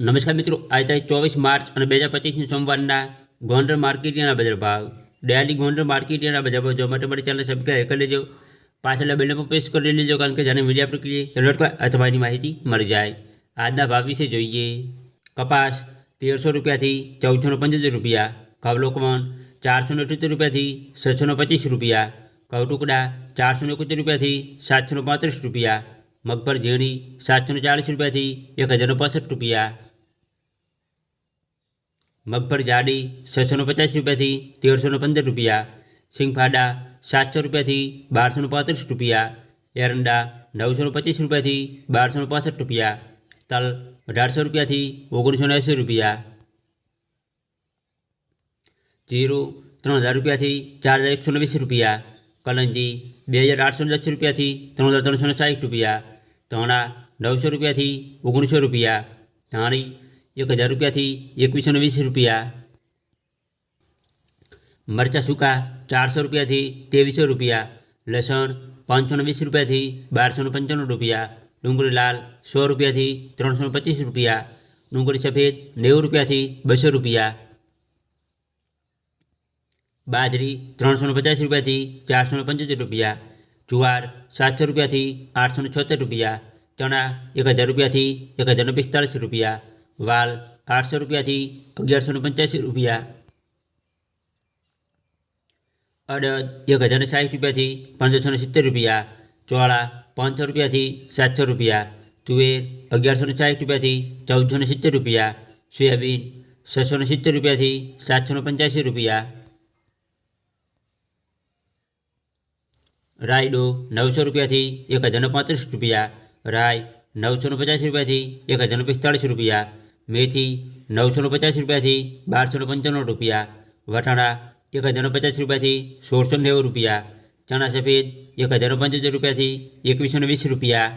નમસ્કાર મિત્રો, આજે તારીખ ચોવીસ માર્ચ અને બે હજાર પચીસની સોમવારના ગોંડલ માર્કેટિયાના બજાર ભાવ. ડેલી ગોંડલ માર્કેટિયાના બજાર ભાવ જોવા માટે મારી ચેનલ સબસ્ક્રાઈબ કરી લેજો. પાછળના બેલને પણ પ્રેસ કરી લેજો, કારણ કે જાણે મીડિયા પ્રક્રિયા પર અથવા એની માહિતી મળી જાય. આજના ભાવ વિશે જોઈએ. કપાસ તેરસો રૂપિયાથી ચૌદસો પંચોતેર રૂપિયા કવલોકમન ચારસો અઠ્યોતેર રૂપિયાથી છસો પચીસ રૂપિયા કવટુકડા ચારસો એકોતેર રૂપિયાથી સાતસો પાંત્રીસ રૂપિયા મગફળ ઝીણી સાતસો ચાળીસ રૂપિયાથી એક હજાર પાસઠ રૂપિયા મગફળ જાડી છસો પચાસ રૂપિયાથી તેરસો પંદર રૂપિયા સિંગફાડા સાતસો રૂપિયાથી બારસો પાંત્રીસ રૂપિયા એરંડા નવસો પચીસ રૂપિયાથી બારસો પાસઠ રૂપિયા તલ અઢારસો રૂપિયાથી ઓગણીસો એંસી રૂપિયા જીરું ત્રણ હજાર રૂપિયાથી ચાર હજાર એકસો વીસ રૂપિયા કલંજી બે હજાર આઠસો દસ રૂપિયાથી ત્રણ હજાર ત્રણસો સાઠ રૂપિયા ધાણા નવસો રૂપિયાથી ઓગણીસો રૂપિયા ધાણી એક હજાર રૂપિયાથી એકવીસો ને વીસ રૂપિયા મરચાં સૂકા ચારસો રૂપિયાથી ત્રેવીસો રૂપિયા લસણ પાંચસો ને વીસ રૂપિયાથી બારસો ને પંચાણું રૂપિયા ડુંગળી લાલ સો રૂપિયાથી ત્રણસો ને પચીસ રૂપિયા ડુંગળી સફેદ નેવું રૂપિયાથી બસો રૂપિયા બાજરી ત્રણસો ને પચાસ રૂપિયાથી ચારસો ને પંચોતેર રૂપિયા જુવાર સાતસો રૂપિયાથી આઠસો ને છોતેર રૂપિયા, ચણા એક હજાર રૂપિયાથી એક હજારને પિસ્તાળીસ રૂપિયા, વાલ આઠસો રૂપિયાથી અગિયારસો પંચ્યાસી રૂપિયા. અડદ એક હજાર ને સાઠ રૂપિયાથી પંદરસો સિત્તેર રૂપિયા, ચોળા પાંચસો રૂપિયાથી સાતસો રૂપિયા, તુવેર અગિયારસો ને સાઠ રૂપિયાથી ચૌદસો સિત્તેર રૂપિયા, સોયાબીન છસો સિત્તેર રૂપિયાથી સાતસો પંચ્યાસી રૂપિયા. રાયડો નવસો રૂપિયાથી એક હજારનો પાંત્રીસ રૂપિયા, રાય નવસોનો પચાસ રૂપિયાથી એક હજારનો પિસ્તાળીસ રૂપિયા, મેથી નવસોનો પચાસ રૂપિયાથી બારસોનો પંચાણું રૂપિયા, વટાણા એક હજારનો પચાસ રૂપિયાથી સોળસો નેવું રૂપિયા, ચણા સફેદ એક હજારનો પંચોતેર રૂપિયાથી એકવીસો વીસ રૂપિયા